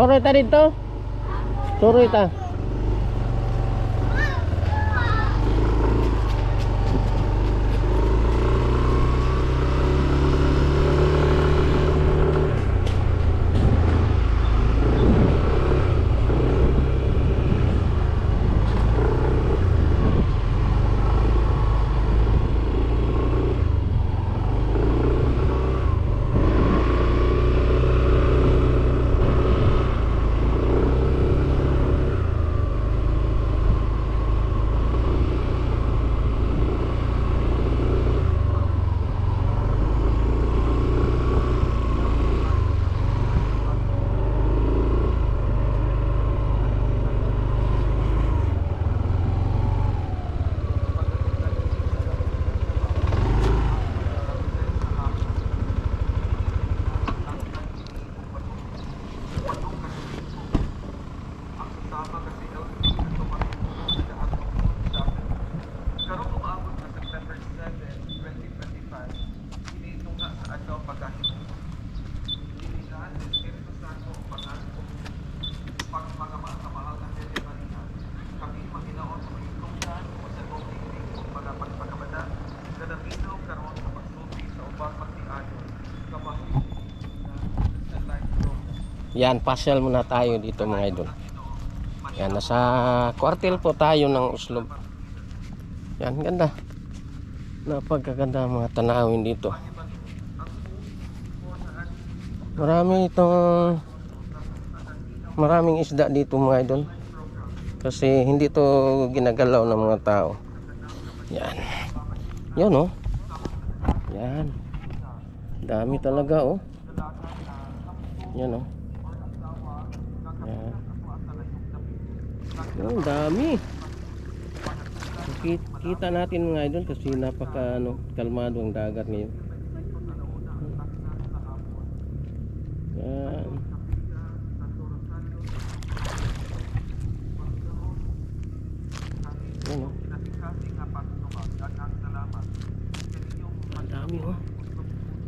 Soroy ta dito. Soroy ta. Yan, pasyal muna tayo dito mga idol. Yan, nasa kwartel po tayo ng Uslob. Yan, ganda. Napagkaganda mga tanawin dito. Marami itong maraming isda dito mga idol. Kasi hindi to ginagalaw ng mga tao. Yan. Yan oh. Yan. Dami talaga oh. Yan oh. Yan. Ang dami. Kita, natin mga idol kasi napaka ano, kalmado ang dagat ngayon. Yan. Yan oh. Dami oh.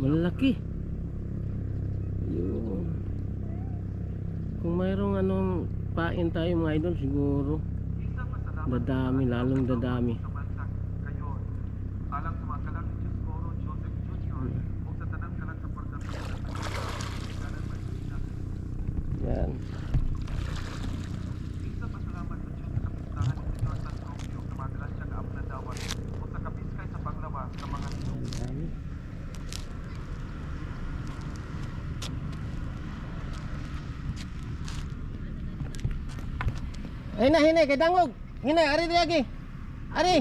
Malaki. Yun. Kung mayroong anong pain tayo mga idol siguro dadami lalong dadami Hina, hina, kay dangog. Hina, ari di lagi. Ari.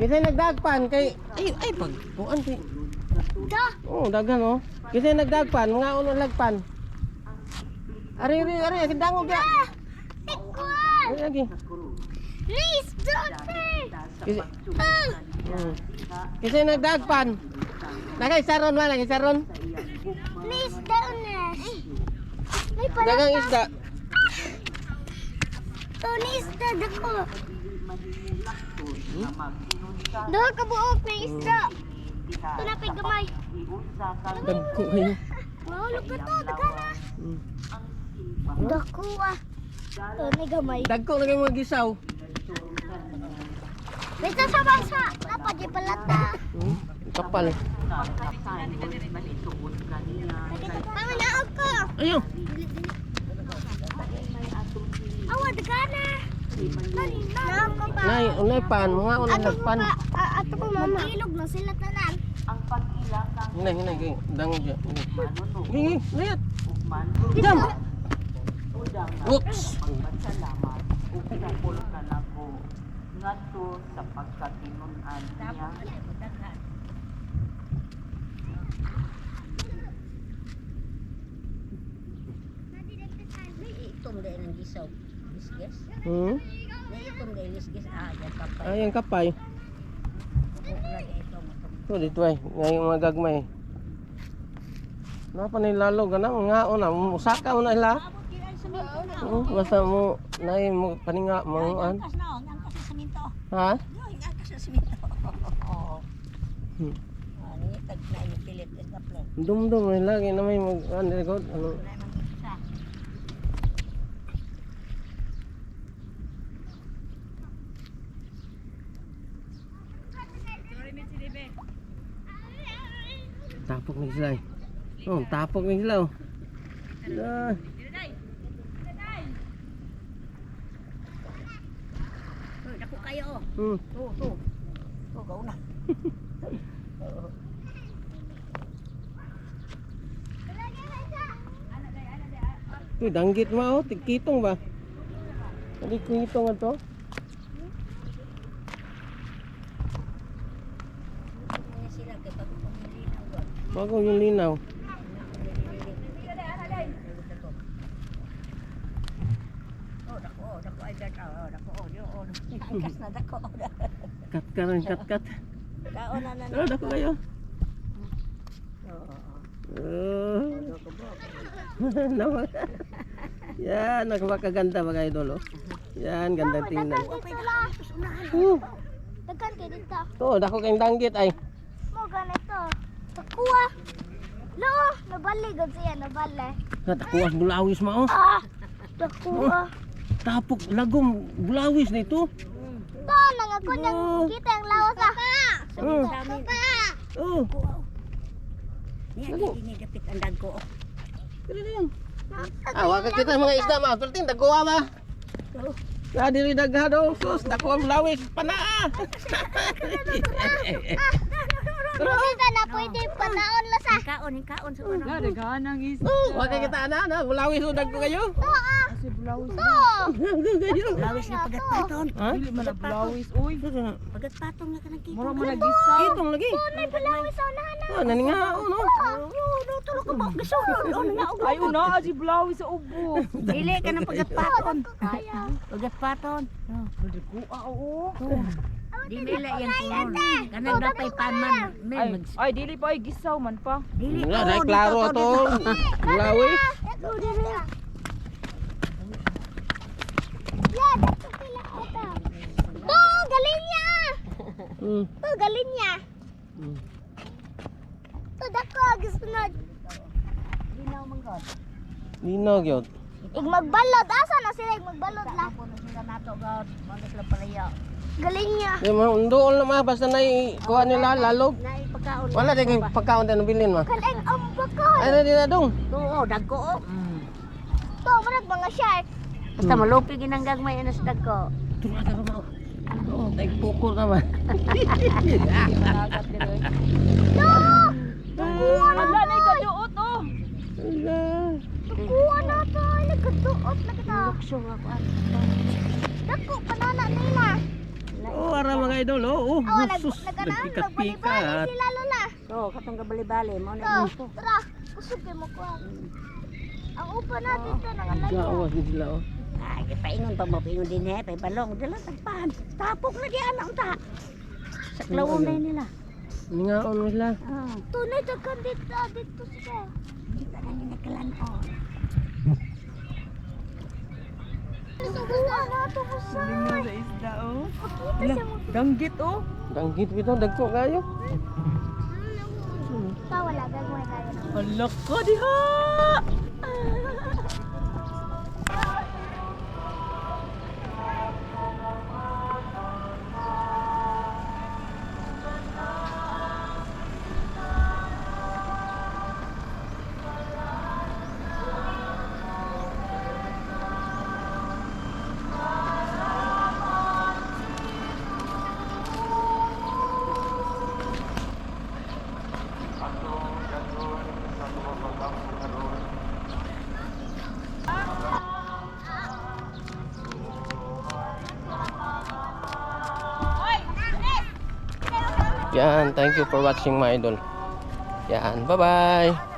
Kasi nagdagpan kay ay ay pag kuan kay. Da! Oh, daghan oh. Kasi nagdagpan, mga uno lagpan. Ari, ari, ari, kay dangog ya. Ari lagi. Please, don't! Kasi, Ah! mm. kasi nagdagpan. Nakay saron wala, kay saron. Please, don't Dagang isda. Tony, isda dako. Dawa ka buok na isda. Ito na pa'y gamay. Dagko kayo. Mahulog ka to, dagana. Mm. Dako ah. Ito na gamay. Dagko na kayo mga gisaw. Basta sa bangsa. Dapat di palata. Hmm? Kapal. Tama na ako. Ayo. Dagana. Na. Nay, unay pan, mga unay nagpan. pa. Ato ko mama. Ilog na sila tanan. Hinay, hinay, gay. Dango dyan. Gigi, layat. Jam. Oops. ngadto sa pagkatinunan niya Itom dahil ng gisaw. Gisges. Hmm? Itom dahil gisges. Ah, yan kapay. Ay, ang kapay. Ito. Ito, dito ay. Ngayon mga gagmay. Napa na lalo ka na, mga una. Musaka mo na ila. Hmm, basta mo, nay mo paninga mo an. Na, siminto. Ha? Hmm. Ano na. Dumdum may lagi na may mag ano record ano. Wala man isa. Tapok na sila. eh. Oh, tapok na sila. Oh. Ah. Oh, dako kayo. oh. Hmm. Tu, tu. Tu kau na. Uy, danggit mo oh, tigkitong ba? Hindi kitong ato. Ini sila kay pag pumili na uwan. Bago yung linaw. Oh, dako, oh, dako ay gat, oh, dako, oh, yo, oh, angkas na dako. Kat ka rin, kat kat. Kao na na. Oh, dako kayo. Oh, Oh. Naman. Yan, nakapakaganda mga idol oh. Yan, ganda tingnan. To, dako kayong danggit ay. Takuha. Lo, nabali gud siya, nabali. Natakuwas bulawis mo oh. Ah, takuha. Tapok lagom bulawis nito. To, nangako niyang Oh. kita ang lawas ah. Oh. Kaka. Oh. Niya ini dapit ang dagko. oh. Dili. Ah, wag kita mga isda ma, pertin dagwa ba? Ya diri dagha do, sus dako ang bulawis panaa. Ka na pwede panaon la sa. Kaon, kaon sa una. Oh, wag kita ana na, bulawis do dagko kayo. To ah. To. Kayo. Lawis na pagat paton. Ha? Pagat paton. Uy. Pagat paton nga kanang kita. Mura mo nagisa. Itong lagi. May palawis sa unahan na. Oh, nani nga ano? Oh, no, tulog ka ba? Gasunod. Ano nga ugo? Ay, una, si Blawi sa ubo. Dili ka ng pagat paton. Kaya. Pagat paton. Oh. Kuha, oo. Dili la yan punon. Kanang dapay paman. Ay, Men mag ay, dili pa, ay, gisaw man pa. dili Wala, to, dahil klaro sila ito. To, galing niya. Hmm. To, galing niya. Hmm. To, dako, gisunod. Ginaw man god. Linaw gyud. Ig magbalod. Asa na sila ig magbalod la? Tapos na sila nato god. Mga sila palaya. Galing niya. Di mo ndoon na ma basta na kuha nila lalog. Nai pagkaon. Wala din pagkaon tayo bilin ma. Kaling ang baka. Ay na din na dong. To, oh, dagko oh. To, marag mga shark. Basta malupi ginang gagmay ano sa dagko. Turo ka ro. Oh, tay pukul ka dili. To! Nakuha na Wala na ikaduot, oh. Ala. Nakuha na to. Nagkaduot na kita. Lukso nga ko ano. Dako, panana nila. Oh, ara mga idol oh. Oh, Oh, nag sus. Nagpikat-pikat. Sila lola. To, katong gabali-bali mo na ito. tara. Kusog kayo mo kuha. Ang upa natin to, nakalayo. Gawas din sila oh. Ay, paingon pa mo, paingon din eh, pay balong, dala tagpan. Tapok na di anak ta. Sa klawon na nila. Ningaon mo sila. Ah, Tunay, dagkan dito, dito sila. kita na nila kalanon. Nakuha kusay. Sa isda, oh. Mo. Danggit, oh. Danggit bitaw dagko kayo. Ta, wala, gagawin tayo. Hala ka, diha. Yan, thank you for watching my idol. Yan, bye-bye.